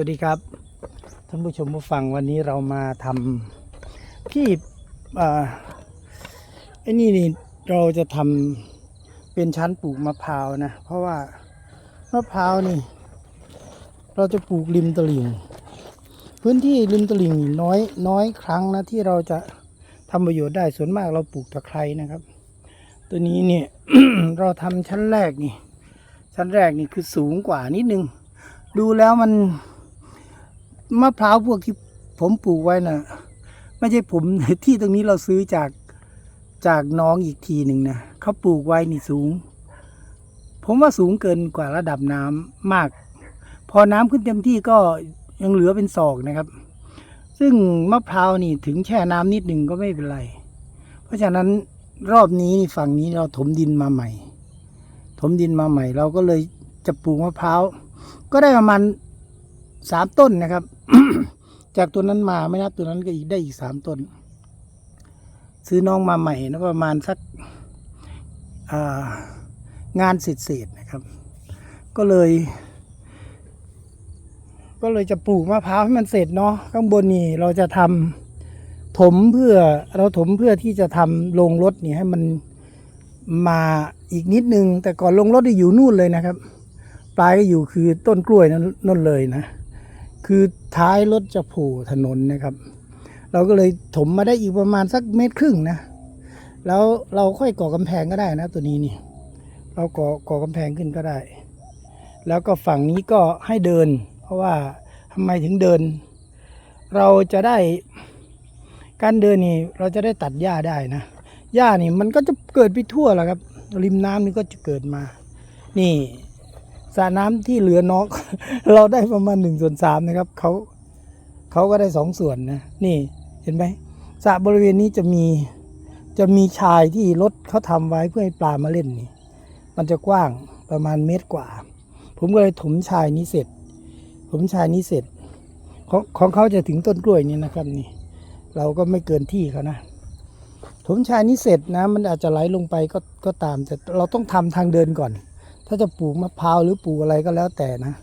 วัสดีครับ ท่านผู้ชมผู้ฟังวันนี้เรามาทำที่อ่าไอ้นี่นี่เราจะทำเป็นชั้นปลูกมะพร้าวนะ เพราะว่ามะพร้าวนี่ เราจะปลูกริมตลิ่ง พื้นที่ริมตลิ่งน้อยน้อยครั้งนะที่เราจะทำประโยชน์ได้ส่วนมากเราปลูกตะไคร้นะครับ ตัวนี้เนี่ยเราทำชั้นแรกนี่ ชั้นแรกนี่คือสูงกว่านิดนึงดูแล้วมัน มะพร้าวพวกที่ผมปลูกไว้นะ่ะ ไม่ใช่ผมที่ตรงนี้เราซื้อจากจากน้องอีกทีหนึ่งนะเขาปลูกไว้นี่สูง ผมว่าสูงเกินกว่าระดับน้ำมาก พอน้ำขึ้นเต็มที่ก็ยังเหลือเป็นศอกนะครับ ซึ่งมะพร้าวนี่ถึงแช่น้ำนิดหนึ่งก็ไม่เป็นไร เพราะฉะนั้นรอบนี้นี่ฝั่งนี้เราถมดินมาใหม่ ถมดินมาใหม่ เราก็เลยจะปลูกมะพร้าวก็ได้ประมาณ สามต้นนะครับ จากตัวนั้นมาไม่นับตัวนั้นก็อีกได้อีกสามต้น ซื้อน้องมาใหม่นะประมาณสักางานเศษๆนะครับ ก็เลย ก็เลยจะปลูกมะพร้าวให้มันเสร็จเนาะข้างบนนี่เราจะทำถมเพื่อเราถมเพื่อที่จะทำลงรถนี่ให้มันมาอีกนิดนึง แต่ก่อนลงรถได้อยู่นู่นเลยนะครับ ปลายก็อยู่คือต้นกล้วยนั่นนั่นเลยนะ คือท้ายรถจะโผล่ถนนนะครับ เราก็เลยถมมาได้อีกประมาณสักเมตรครึ่งนะ แล้วเราค่อยก่อกำแพงก็ได้นะตัวนี้นี่ เราก่อก่อกำแพงขึ้นก็ได้ แล้วก็ฝั่งนี้ก็ให้เดิน เพราะว่าทำไมถึงเดิน เราจะได้การเดินนี่เราจะได้ตัดหญ้าได้นะหญ้านี่มันก็จะเกิดไปทั่วแหละครับ ริมน้ำนี่ก็จะเกิดมา นี่ สระน้ำที่เหลือนอกเราได้ประมาณหนึ่งส่วนสามนะครับเขาเขาก็ได้สองส่วนนะนี่เห็นไหมสระบริเวณนี้จะมีจะมีชายที่รถเขาทำไว้เพื่อให้ปลามาเล่นนี่ มันจะกว้างประมาณเมตรกว่า ผมก็เลยถมชายนี้เสร็จถมชายนี้เสร็จ ของของเขาจะถึงต้นกล้วยนี่นะครับนี่ เราก็ไม่เกินที่เขานะถมชายนี้เสร็จนะ มันอาจจะไหลลงไปก็ก็ตามแต่เราต้องทำทางเดินก่อน ถ้าจะปลูกมะพร้าวหรือปลูกอะไรก็แล้วแต่นะ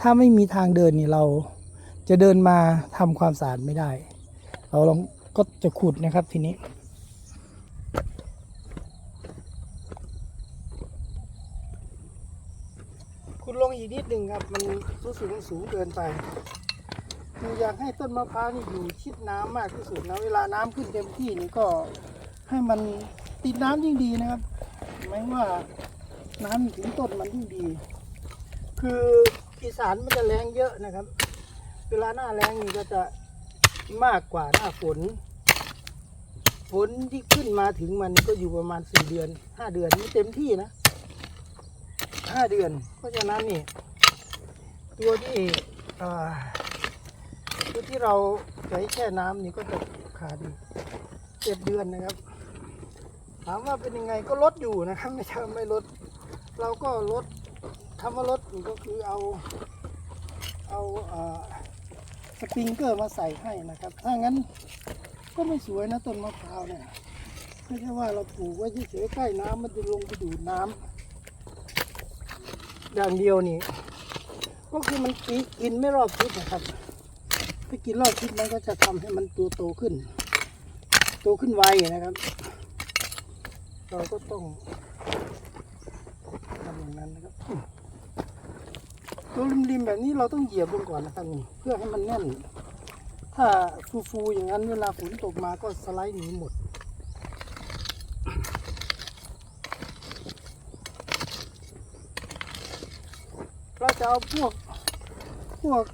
ถ้าไม่มีทางเดินนี่เราจะเดินมาทำความสะอาดไม่ได้ เราลองก็จะขุดนะครับทีนี้ขุดลงอีกนิดหนึ่งครับ มันรู้สึกว่าสูงเกินไปคืออยากให้ต้นมะพร้าวนี่อยู่ชิดน้ำมากที่สุดนะเวลาน้ำขึ้นเต็มที่นี่ก็ให้มันติดน้ำยิ่งดีนะครับหมายว่า น้ำถึงต้นมันยิ่งดี คืออีสานมันจะแรงเยอะนะครับ เวลาหน้าแรงนี่ก็จะมากกว่าหน้าฝน ฝนที่ขึ้นมาถึงมันก็อยู่ประมาณสี่เดือนห้าเดือนนี่เต็มที่นะห้าเดือน เพราะฉะนั้นนี่ ตัวที่ตัวที่เราใช้แช่น้ำนี่ก็จะขาดอีกเจ็ดเดือนนะครับ ถามว่าเป็นยังไงก็ลดอยู่นะครับ ไม่ใช่ไม่ลด เราก็ลดคำว่าลดก็คือเอาเอาอ่าสปริงเกอร์มาใส่ให้นะครับ ถ้างั้นก็ไม่สวยนะต้นมะพร้าวเนี่ยไม่ใช่ว่าเราปลูกไว้เฉยๆใกล้น้ำมันจะลงไปดูดน้ำอย่างเดียวนี่ก็คือมันกินไม่รอบทิศนะครับถ้ากินรอบทิศมันก็จะทำให้มันตัวโตขึ้น โตขึ้นไวนะครับ เราก็ต้องานั้นนะครับตัวริมๆแบบนี้เราต้องเหยียบลงก่อนนะครับนี่เพื่อให้มันแน่น ถ้าฟูๆอย่างนั้นเวลาฝนตกมาก็สไลด์หนีหมดเราจะเอาพวกพวก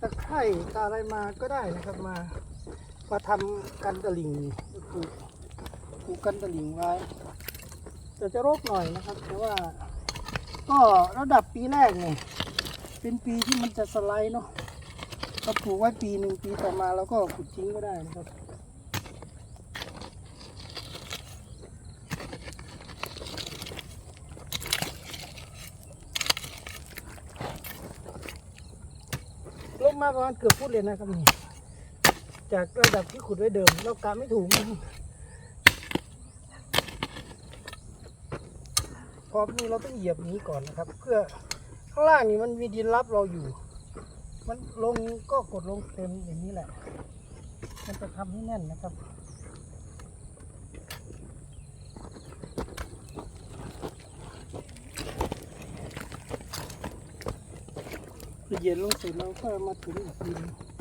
ตะไคร่ตาอะไรมาก็ได้นะครับมามาทำกันตะลิงปลูกกกันตะลิงไว้ แต่จะรกหน่อยนะครับ แต่ว่า ก็ระดับปีแรกเนี่ยเป็นปีที่มันจะสไลด์เนาะเราปลูกไว้ปีหนึ่งปีต่อมาเราก็ขุดทิ้งก็ได้นะครับลงมาประมาณเกือบฟุตเลยนะครับนี่จากระดับที่ขุดไว้เดิม เรากะไม่ถูกนะ พร้อมนี่เราต้องเหยียบนี้ก่อนนะครับ เพื่อข้างล่างนี่มันมีดินรับเราอยู่ มันลงก็กดลงเต็มอย่างนี้แหละ มันจะทำให้แน่นนะครับคือเย็นลงเสร็จเราก็มาถึงอีกทีหนึ่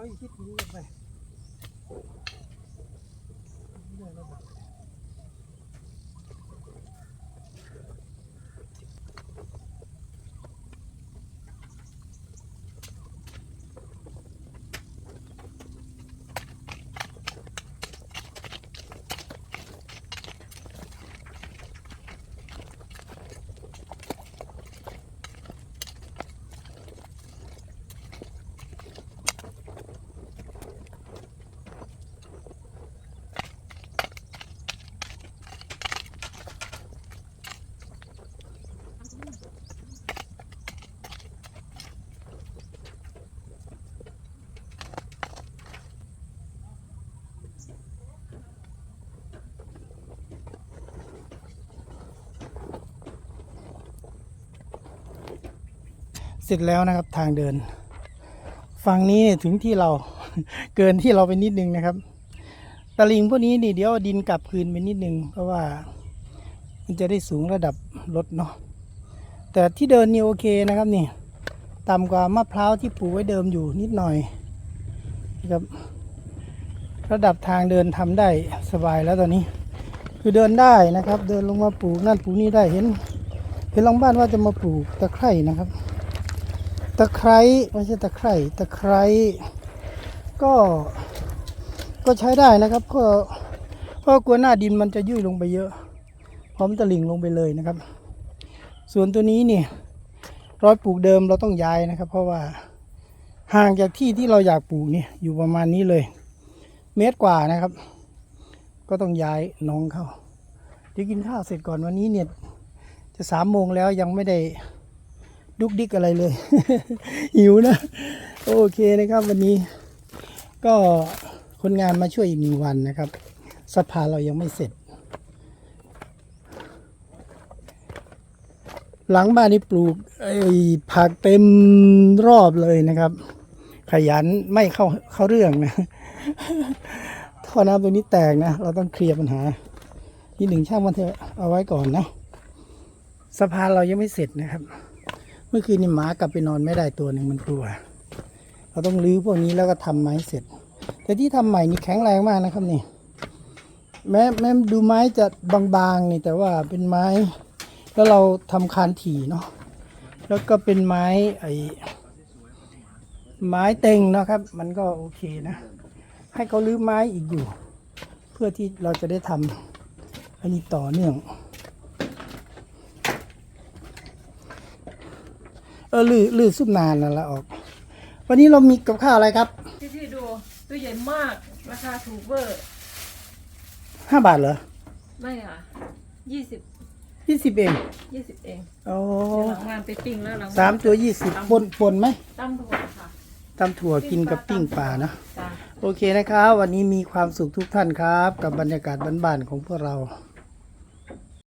เขาอีกคิดถึงไป สร็จแล้วนะครับทางเดิน ฝั่งนี้เนี่ยถึงที่เรา เกินที่เราไปนิดนึงนะครับตะลิงพวกนี้นี่เดี๋ยวดินกลับคืนไปนิดนึง เพราะว่ามันจะได้สูงระดับรถเนาะแต่ที่เดินนี่โอเคนะครับนี่ต่ำกว่ามะพร้าวที่ปลูกไว้เดิมอยู่นิดหน่อยนะครับระดับทางเดินทำได้สบายแล้วตอนนี้ คือเดินได้นะครับ เดินลงมาปลูกนั่นปลูกนี่ได้เห็นเห็นลังบ้านว่าจะมาปลูกตะไคร่นะครับ ตะไคร้ไม่ใช่ตะไคร่ตะไคร้ก็ก็ใช้ได้นะครับ ก็เพราะกลัวหน้าดินมันจะยุ่ยลงไปเยอะ พร้อมตะลิ่งลงไปเลยนะครับ ส่วนตัวนี้เนี่ยรอยปลูกเดิมเราต้องย้ายนะครับ เพราะว่าห่างจากที่ที่เราอยากปลูกเนี่ยอยู่ประมาณนี้เลย เมตรกว่านะครับ ก็ต้องย้ายน้องเข้าเดี๋ยวกินข้าวเสร็จก่อนวันนี้เนี่ยจะสามโมงแล้วยังไม่ได้ ดุกดิกอะไรเลย หิวนะ โอเคนะครับวันนี้ ก็คนงานมาช่วยอีกหนึ่งวันนะครับสะพานเรายังไม่เสร็จ หลังบ้านนี่ปลูกไอ้ผักเต็มรอบเลยนะครับ ขยันไม่เข้าเข้าเรื่องนะท่อน้ำตรงนี้แตกนะ เราต้องเคลียร์ปัญหาที่หนึ่งช่างมันเถอะเอาไว้ก่อนนะสะพานเรายังไม่เสร็จนะครับ เมื่อคืนนี่หมากลับไปนอนไม่ได้ตัวหนึ่งมันกลัว เราต้องรื้อพวกนี้แล้วก็ทำไม้เสร็จ แต่ที่ทำใหม่นี่แข็งแรงมากนะครับนี่ แม้แม้ดูไม้จะบางๆนี่แต่ว่าเป็นไม้ แล้วเราทำคานถี่เนาะ แล้วก็เป็นไม้ไอ้ไม้เต็งนะครับ มันก็โอเคนะ ให้เขารื้อไม้อีกอยู่ เพื่อที่เราจะได้ทำอันนี้ต่อเนื่อง เออลือลือซุปนานแล้วละออก วันนี้เรามีกับข้าวอะไรครับพี่พี่ดูตู้เย็นมากราคาถูกเวอร์ห้าบาทเหรอไม่ค่ะยี่สิบยี่สิบเองยี่สิบเองโอ้เดี๋ยวหลังงานไปปิ้งแล้วหลังสามตัวยี่สิบปนปนไหมตั้มถั่วค่ะตำถั่วกินกับปิ้งปลานะ จ้าโอเคนะครับ วันนี้มีความสุขทุกท่านครับ กับบรรยากาศบ้านๆของพวกเราค